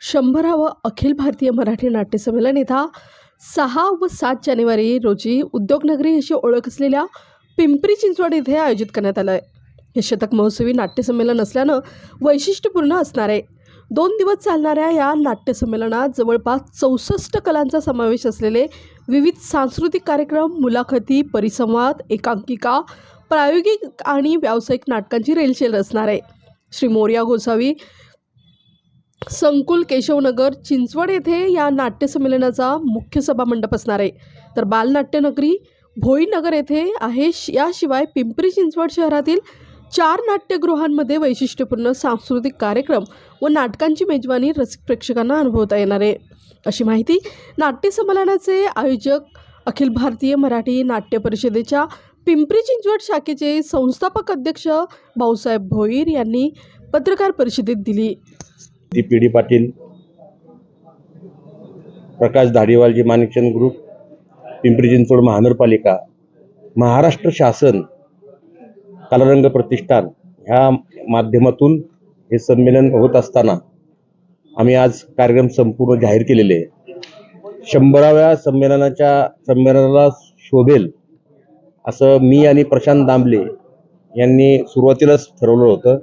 शंभरावं अखिल भारतीय मराठी नाट्यसंमेलन येथा सहा व सात जानेवारी रोजी उद्योगनगरी अशी ओळख असलेल्या पिंपरी चिंचवड येथे आयोजित करण्यात आलं आहे हे शतक महोत्सवी नाट्यसंमेलन असल्यानं वैशिष्ट्यपूर्ण असणार आहे. दोन दिवस चालणाऱ्या या नाट्यसंमेलनात जवळपास चौसष्ट कलांचा समावेश असलेले विविध सांस्कृतिक कार्यक्रम मुलाखती परिसंवाद एकांकिका प्रायोगिक आणि व्यावसायिक नाटकांची रेलचेल असणार आहे. श्री मोर्या गोसावी संकुल केशवनगर चिंचवड येथे या नाट्यसंमेलनाचा मुख्य सभामंडप असणार आहे. तर बालनाट्यनगरी भोईनगर येथे आहे. याशिवाय पिंपरी चिंचवड शहरातील चार नाट्यगृहांमध्ये वैशिष्ट्यपूर्ण सांस्कृतिक कार्यक्रम व नाटकांची मेजवानी रसिक प्रेक्षकांना अनुभवता येणार आहे. अशी माहिती नाट्यसंमेलनाचे आयोजक अखिल भारतीय मराठी नाट्य परिषदेच्या पिंपरी चिंचवड शाखेचे संस्थापक अध्यक्ष भाऊसाहेब भोईर यांनी पत्रकार परिषदेत दिली. ती P D Patil Prakash धाडीवालजी Manikchand group Pimpri Chinchwad महानगरपालिका महाराष्ट्र शासन कलारंग प्रतिष्ठान ह्या माध्यमातून हे संमेलन होत असताना आम्ही आज कार्यक्रम संपूर्ण जाहीर केलेले आहे. शंभराव्या संमेलनाच्या संमेलनाला शोभेल असं मी आणि प्रशांत दामले यांनी सुरुवातीलाच ठरवलं होतं.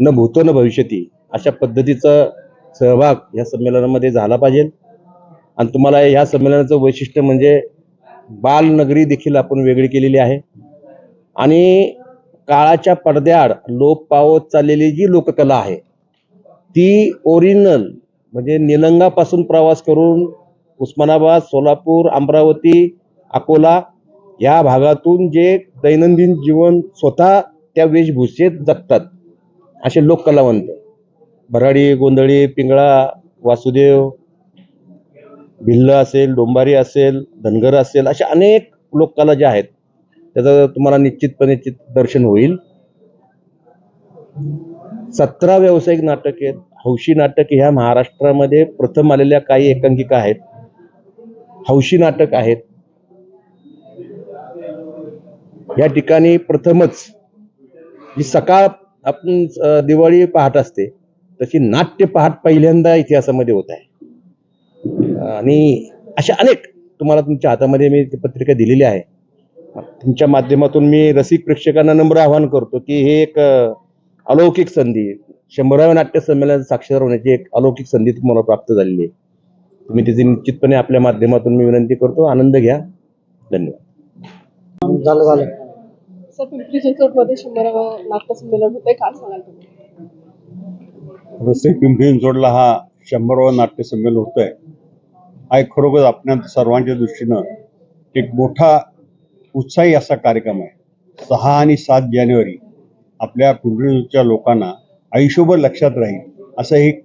न भूतो न भविष्यती. अशा पद्धतीचा सहभाग या संमेलनामध्ये झाला पाहिजे. आणि तुम्हाला ह्या संमेलनाचं वैशिष्ट्य म्हणजे बालनगरी देखील आपण वेगळी केलेली आहे. आणि काळाच्या पडद्याआड लोप पावत चाललेली जी लोककला आहे ती ओरिजिनल म्हणजे निलंगापासून प्रवास करून उस्मानाबाद सोलापूर अमरावती अकोला या भागातून जे दैनंदिन जीवन स्वतः त्या वेशभूषेत जगतात असे लोककलावंत. भराडी गोंधळी पिंगळा वासुदेव भिल्ल असेल डोंबारी असेल धनगर असेल अशा अनेक लोककला ज्या आहेत त्याचं तुम्हाला निश्चितपणे दर्शन होईल. सतरा व्यावसायिक नाटक आहेत. हौशी नाटक ह्या महाराष्ट्रामध्ये प्रथम आलेल्या काही एकांकिका आहेत. हौशी नाटक आहेत. या ठिकाणी प्रथमच जी सकाळ आपण दिवाळी पहाट असते तशी नाट्य पहाट पहिल्यांदा इतिहासामध्ये होत आहे. आणि अशा अनेक तुम्हाला तुमच्या हातामध्ये मी पत्रिका दिलेली आहे. तुमच्या माध्यमातून मी रसिक प्रेक्षकांना नम्र आवाहन करतो की हे एक अलौकिक संधी शंभराव्या नाट्य संमेलनात साक्षीदार होण्याची एक अलौकिक संधी तुम्हाला प्राप्त झालेली आहे. तुम्ही त्याची निश्चितपणे आपल्या माध्यमातून मी विनंती करतो. आनंद घ्या. धन्यवाद. झालं झालं. सर पिंपरी चिंचवडमध्ये शंभरावं नाट्यसंमेलन होतंय. काय सांगाल तुम्ही? रसिक पिंपरी चिंचवडला हा शंभरावा नाट्यसंमेलन होत आहे हा एक खरोखर आपल्या सर्वांच्या दृष्टीनं एक मोठा उत्साही असा कार्यक्रम आहे. सहा आणि सात जानेवारी आपल्या पिंपरीच्या लोकांना आयुष्यभर लक्षात राहील असा एक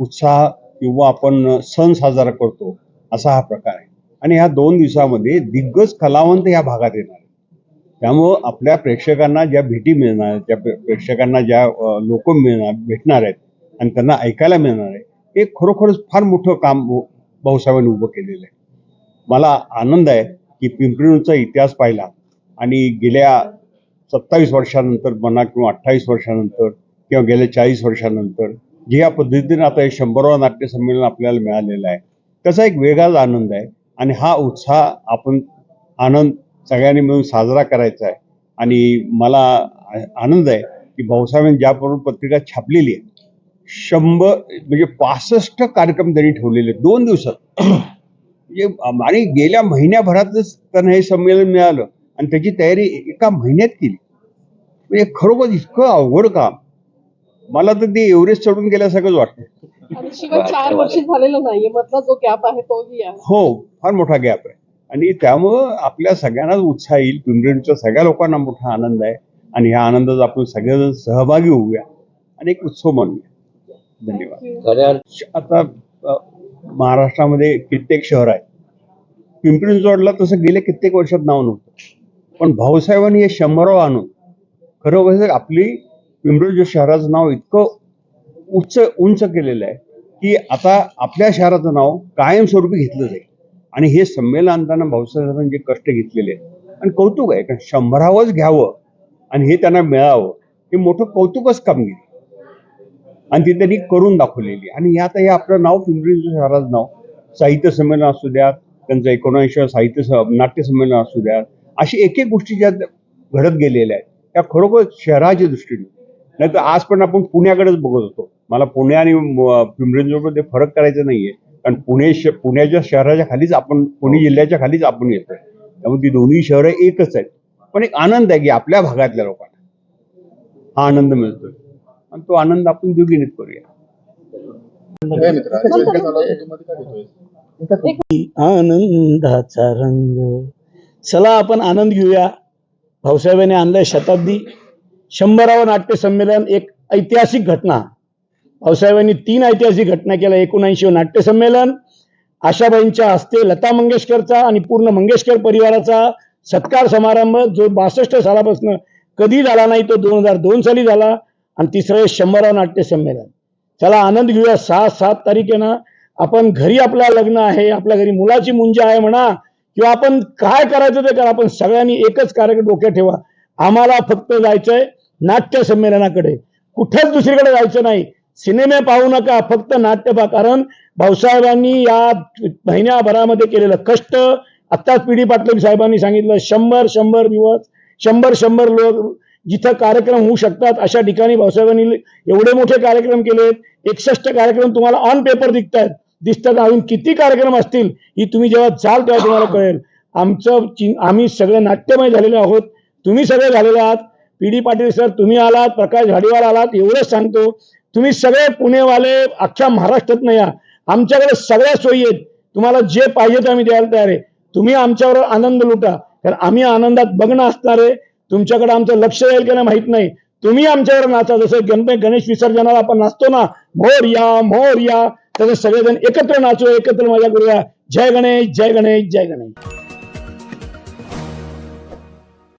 उत्साह किंवा आपण सण साजरा करतो असा हा प्रकार आहे. आणि ह्या दोन दिवसामध्ये दिग्गज कलावंत ह्या भागात येणार त्यामुळं आपल्या प्रेक्षकांना ज्या भेटी मिळणार ज्या प्रेक्षकांना ज्या लोक मिळणार भेटणार आहेत आणि त्यांना ऐकायला मिळणार आहे. हे खरोखरच फार मोठं काम भाऊसाहेबांनी उभं केलेलं आहे. मला आनंद आहे की पिंपरीचा इतिहास पाहिला आणि गेल्या सत्तावीस वर्षानंतर म्हणा किंवा अठ्ठावीस वर्षानंतर किंवा गेल्या चाळीस वर्षानंतर जे या पद्धतीने आता हे शंभरावं नाट्य संमेलन आपल्याला मिळालेलं आहे त्याचा एक वेगळाच आनंद आहे. आणि हा उत्साह आपण आनंद सगळ्यांनी मिळून साजरा करायचा आहे. आणि मला आनंद आहे की भाऊसाहेबांनी ज्याप्रमाणे पत्रिका छापलेली आहे शंभर म्हणजे पासष्ट कार्यक्रम त्यांनी ठेवलेले दोन दिवसात. म्हणजे आणि गेल्या महिन्याभरातच त्यांना हे संमेलन मिळालं आणि त्याची तयारी एका महिन्यात केली. म्हणजे खरोखर इतकं अवघड काम. मला तर ते एव्हरेस्ट चढून गेल्यासारखंच वाटतं. शिवाय चार वर्ष झालेलं नाहीये. मधला जो गॅप आहे तोही हो फार मोठा गॅप आहे. आणि त्यामुळं आपल्या सगळ्यांनाच उत्साह येईल. पिंपरीच्या सगळ्या लोकांना मोठा आनंद आहे. आणि ह्या आनंदात आपण सगळेजण सहभागी होऊया. आणि एक उत्सव मानूया. धन्यवाद. आता महाराष्ट्रामध्ये कित्येक शहर आहेत. पिंपरी चिंचवडला तसं गेल्या कित्येक वर्षात नाव नव्हतं. पण भाऊसाहेबांनी हे शंभरावं आणून खरोखर आपली पिंपरी शहराचं नाव इतकं उच्च उंच केलेलं आहे की आता आपल्या शहराचं नाव कायमस्वरूपी घेतलं जाईल आणि हे संमेलन आणताना भाऊसाहेबांनी जे कष्ट घेतलेले आहेत आणि कौतुक आहे कारण शंभरावंच घ्यावं आणि हे त्यांना मिळावं हे मोठं कौतुकच कामगिरी आणि ती त्यांनी करून दाखवलेली. आणि यात हे आपलं नाव पिंपरी शहराचं नाव. साहित्य संमेलन असू द्यात त्यांचं एकोणऐंशी साहित्य नाट्य संमेलन असू द्यात. अशी एक एक गोष्टी ज्या घडत गेलेल्या आहेत त्या खरोखर शहराच्या दृष्टीने. नाही तर आज पण आपण पुण्याकडेच बघत होतो. मला पुणे आणि पिंपरीमध्ये फरक करायचा नाहीये. कारण पुणे श पुण्याच्या शहराच्या खालीच आपण पुणे जिल्ह्याच्या खालीच आपण येतोय. त्यामुळे ती दोन्ही शहरं एकच आहेत. पण एक आनंद आहे की आपल्या भागातल्या लोकांना हा आनंद मिळतोय. आणि तो आनंद आपण द्विगुणित करूया. आनंदाचा रंग. चला आपण आनंद घेऊया. भाऊसाहेबांनी आणलंय शताब्दी. शंभरावं नाट्य संमेलन एक ऐतिहासिक घटना. भाऊसाहेबांनी तीन ऐतिहासिक घटना केल्या. एकोणऐंशी नाट्य संमेलन आशाबाईंच्या हस्ते लता मंगेशकरचा आणि पूर्ण मंगेशकर परिवाराचा सत्कार समारंभ जो बासष्ट सालापासून कधी झाला नाही तो दोन हजार दोन साली झाला. आणि तिसरं आहे शंभरावं नाट्य संमेलन चला आनंद घेऊया. सहा सात तारखेनं आपण घरी आपल्या लग्न आहे आपल्या घरी मुलाची मुंजी आहे म्हणा किंवा आपण काय करायचं ते करा. आपण सगळ्यांनी एकच कार्यक्रम डोक्यात ठेवा. आम्हाला फक्त जायचंय नाट्य संमेलनाकडे कुठेच दुसरीकडे जायचं नाही. सिनेमे पाहू नका फक्त नाट्य पहा. कारण भाऊसाहेबांनी या महिन्याभरामध्ये केलेलं कष्ट आत्ताच पिढी पाटील साहेबांनी सांगितलं शंभर शंभर दिवस शंभर शंभर लोक जिथं कार्यक्रम होऊ शकतात अशा ठिकाणी भाऊसाहेबांनी एवढे मोठे कार्यक्रम केलेत एकसष्ट कार्यक्रम तुम्हाला ऑन पेपर दिसत आहेत दिसतात अजून किती कार्यक्रम असतील ही तुम्ही जेव्हा जाल तेव्हा तुम्हाला कळेल. आमचं आम्ही सगळे नाट्यमय झालेले आहोत. तुम्ही सगळे झालेले आहात. पी डी पाटील सर तुम्ही आलात. प्रकाश झाडीवाल आलात. एवढंच सांगतो. तुम्ही सगळे पुणेवाले अख्ख्या महाराष्ट्रात नाही या. आमच्याकडे सगळ्या सोयी आहेत. तुम्हाला जे पाहिजे ते आम्ही द्यायला तयार आहे. तुम्ही आमच्यावर आनंद लुटा. कारण आम्ही आनंदात बघणं असणार आहे तुमच्याकडे आमचं लक्ष राहील की नाही माहीत नाही. तुम्ही आमच्यावर नाचा जसं गणपती गणेश विसर्जनाला आपण नाचतो ना मोर या मोर या तसं सगळेजण एकत्र नाचू एकत्र मजा करूया. जय गणेश जय गणेश जय गणेश.